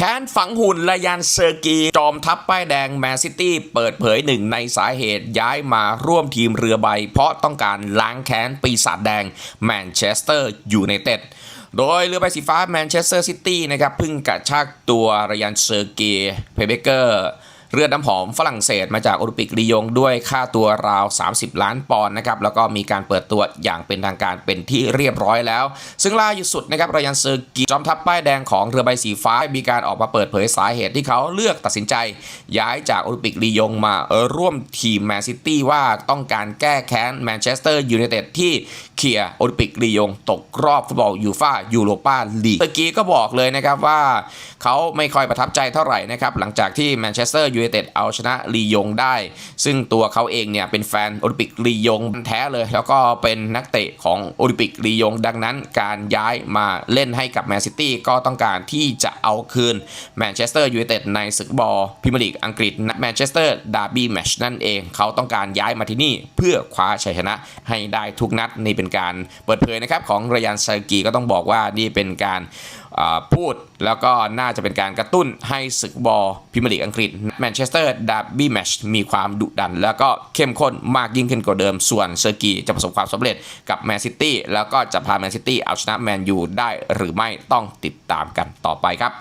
แค้นฝังหุ่นลายานเซอร์กี จอมทัพป้ายแดงแมนซิตี้เปิดเผยหนึ่งในสาเหตุย้ายมาร่วมทีมเรือใบ เพราะต้องการล้างแค้นปีศาจแดงแมนเชสเตอร์ยูไนเต็ดโดยเรือใบสีฟ้าแมนเชสเตอร์ซิตี้นะครับพึ่งกระชากตัวรยันเซอร์กีเพเบเกอร์ เรือน้ำหอมฝรั่งเศสมาจากโอลิมปิกลียงด้วยค่าตัวราว 30 ล้านปอนด์นะครับแล้วก็มีการเปิดตัวอย่างเป็นทางการเป็นที่เรียบร้อยแล้ว ซึ่งล่าสุดนะครับรยันเซอร์กีจอมทัพป้ายแดงของเรือใบสีฟ้า มีการออกมาเปิดเผยสาเหตุที่เขาเลือกตัดสินใจ ย้ายจากโอลิมปิกลียงมาเออร่วมทีมแมนซิตี้ว่าต้องการแก้แค้นแมนเชสเตอร์ยูไนเต็ดที่เคลียร์โอลิมปิกลียงตกรอบฟุตบอลยูฟ่ายูโรปาลีกเมื่อกี้ก็บอกเลยนะครับว่าเขาไม่ค่อยประทับใจเท่าไหร่นะครับหลังจากที่แมนเชสเตอร์ยูไนเต็ดเอาชนะลียงได้ ซึ่งตัวเขาเองเนี่ยเป็นแฟนโอลิมปิกลียงแท้เลย แล้วก็เป็นนักเตะของโอลิมปิกลียง ดังนั้นการย้ายมาเล่นให้กับแมนซิตี้ก็ต้องการที่จะเอาคืนแมนเชสเตอร์ยูไนเต็ดในศึกบอลพรีเมียร์ลีกอังกฤษแมนเชสเตอร์ดาร์บี้แมชนั่นเอง เขาต้องการย้ายมาที่นี่เพื่อคว้าชัยชนะให้ได้ทุกนัดนี่เป็นการเปิดเผยนะครับของรยันซากีก็ต้องบอกว่านี่เป็นการพูดแล้วก็น่าจะเป็นการกระตุ้นให้ศึกบอลพรีเมียร์ลีกอังกฤษแมนเชสเตอร์ดาร์บี้แมชมีความดุดัน แล้วก็เข้มข้นมากยิ่งขึ้นกว่าเดิม ส่วนเซอร์กีจะประสบความสำเร็จกับแมนซิตี้แล้วก็จะพาแมนซิตี้เอาชนะแมนยูได้หรือไม่ต้องติดตามกันต่อไปครับ